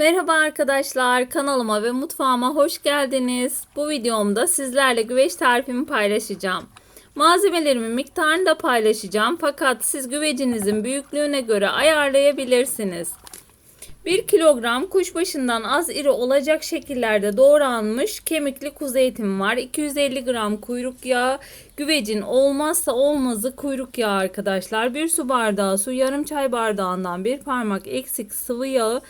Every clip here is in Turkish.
Merhaba arkadaşlar, kanalıma ve mutfağıma hoş geldiniz. Bu videomda sizlerle güveç tarifimi paylaşacağım. Malzemelerimin miktarını da paylaşacağım fakat siz güvecinizin büyüklüğüne göre ayarlayabilirsiniz. 1 kilogram kuşbaşından az iri olacak şekillerde doğranmış kemikli kuzu etim var. 250 gram kuyruk yağı, güvecin olmazsa olmazı kuyruk yağı arkadaşlar. 1 su bardağı su, yarım çay bardağından bir parmak eksik sıvı yağı,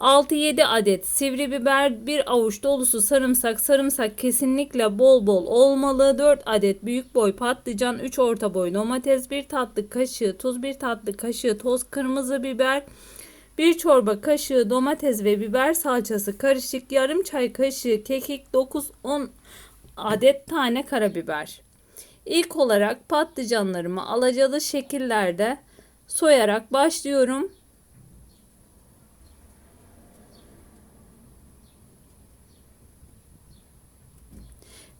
6-7 adet sivri biber, 1 avuç dolusu sarımsak. Sarımsak kesinlikle bol bol olmalı. 4 adet büyük boy patlıcan, 3 orta boy domates, 1 tatlı kaşığı tuz, 1 tatlı kaşığı toz kırmızı biber, 1 çorba kaşığı domates ve biber salçası karışık, yarım çay kaşığı kekik, 9-10 adet tane karabiber. İlk olarak patlıcanlarımı alacalı şekillerde soyarak başlıyorum.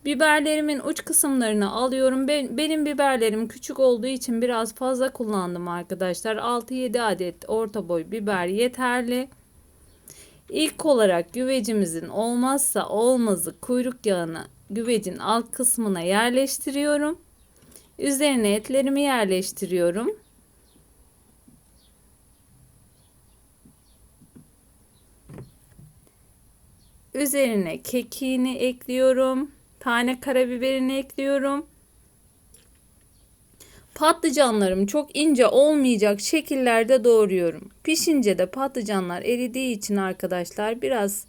Biberlerimin uç kısımlarını alıyorum. Ben, benim biberlerim küçük olduğu için biraz fazla kullandım arkadaşlar. 6-7 adet orta boy biber yeterli. İlk olarak güvecimizin olmazsa olmazı kuyruk yağını güvecin alt kısmına yerleştiriyorum. Üzerine etlerimi yerleştiriyorum. Üzerine kekiğini ekliyorum. Tane karabiberini ekliyorum. Patlıcanlarım çok ince olmayacak şekillerde doğruyorum. Pişince de patlıcanlar eridiği için arkadaşlar biraz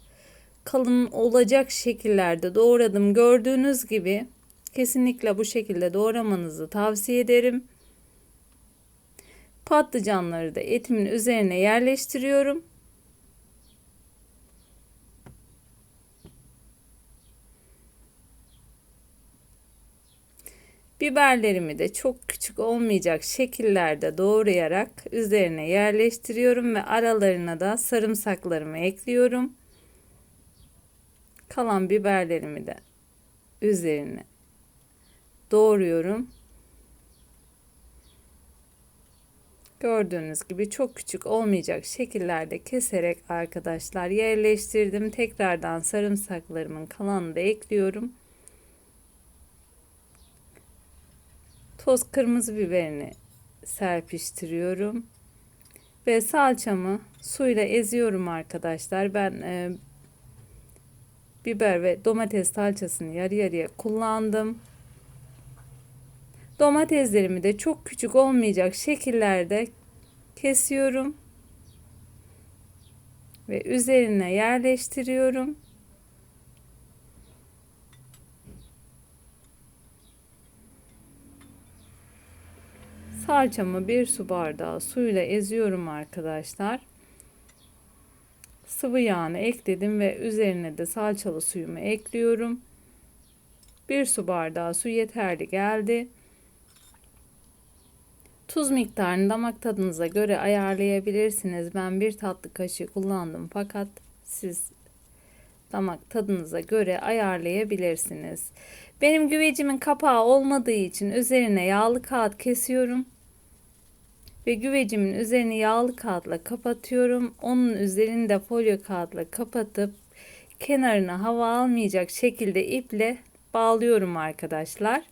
kalın olacak şekillerde doğradım. Gördüğünüz gibi kesinlikle bu şekilde doğramanızı tavsiye ederim. Patlıcanları da etimin üzerine yerleştiriyorum. Biberlerimi de çok küçük olmayacak şekillerde doğrayarak üzerine yerleştiriyorum ve aralarına da sarımsaklarımı ekliyorum. Kalan biberlerimi de üzerine doğruyorum. Gördüğünüz gibi çok küçük olmayacak şekillerde keserek arkadaşlar yerleştirdim. Tekrardan sarımsaklarımın kalanını da ekliyorum. Toz kırmızı biberini serpiştiriyorum. Ve salçamı suyla eziyorum arkadaşlar. Ben e, biber ve domates salçasını yarı yarıya kullandım. Domateslerimi de çok küçük olmayacak şekillerde kesiyorum. Ve üzerine yerleştiriyorum. Salçamı bir su bardağı suyla eziyorum arkadaşlar. Sıvı yağını ekledim ve üzerine de salçalı suyumu ekliyorum. Bir su bardağı su yeterli geldi. Tuz miktarını damak tadınıza göre ayarlayabilirsiniz. Ben bir tatlı kaşığı kullandım fakat siz damak tadınıza göre ayarlayabilirsiniz. Benim güvecimin kapağı olmadığı için üzerine yağlı kağıt kesiyorum ve güvecimin üzerini yağlı kağıtla kapatıyorum. Onun üzerini de folyo kağıtla kapatıp kenarına hava almayacak şekilde iple bağlıyorum arkadaşlar.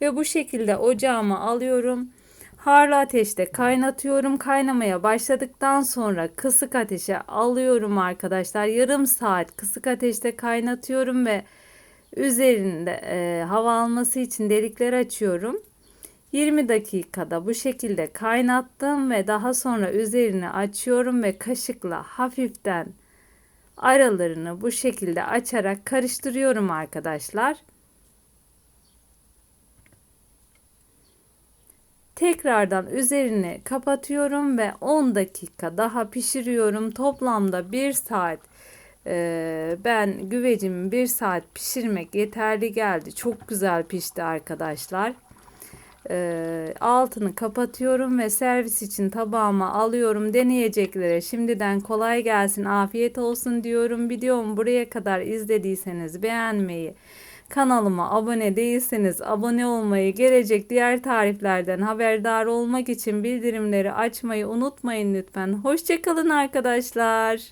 Ve bu şekilde ocağıma alıyorum. Harlı ateşte kaynatıyorum. Kaynamaya başladıktan sonra kısık ateşe alıyorum arkadaşlar. Yarım saat kısık ateşte kaynatıyorum ve üzerinde e, hava alması için delikler açıyorum. 20 dakikada bu şekilde kaynattım ve daha sonra üzerini açıyorum ve kaşıkla hafiften aralarını bu şekilde açarak karıştırıyorum arkadaşlar. Tekrardan üzerini kapatıyorum ve 10 dakika daha pişiriyorum. Toplamda 1 saat e, ben güvecimi 1 saat pişirmek yeterli geldi. Çok güzel pişti arkadaşlar. E, altını kapatıyorum ve servis için tabağıma alıyorum. Deneyeceklere şimdiden kolay gelsin, afiyet olsun diyorum. Videomu buraya kadar izlediyseniz beğenmeyi, Kanalıma abone değilseniz abone olmayı, gelecek diğer tariflerden haberdar olmak için bildirimleri açmayı unutmayın lütfen. Hoşçakalın arkadaşlar.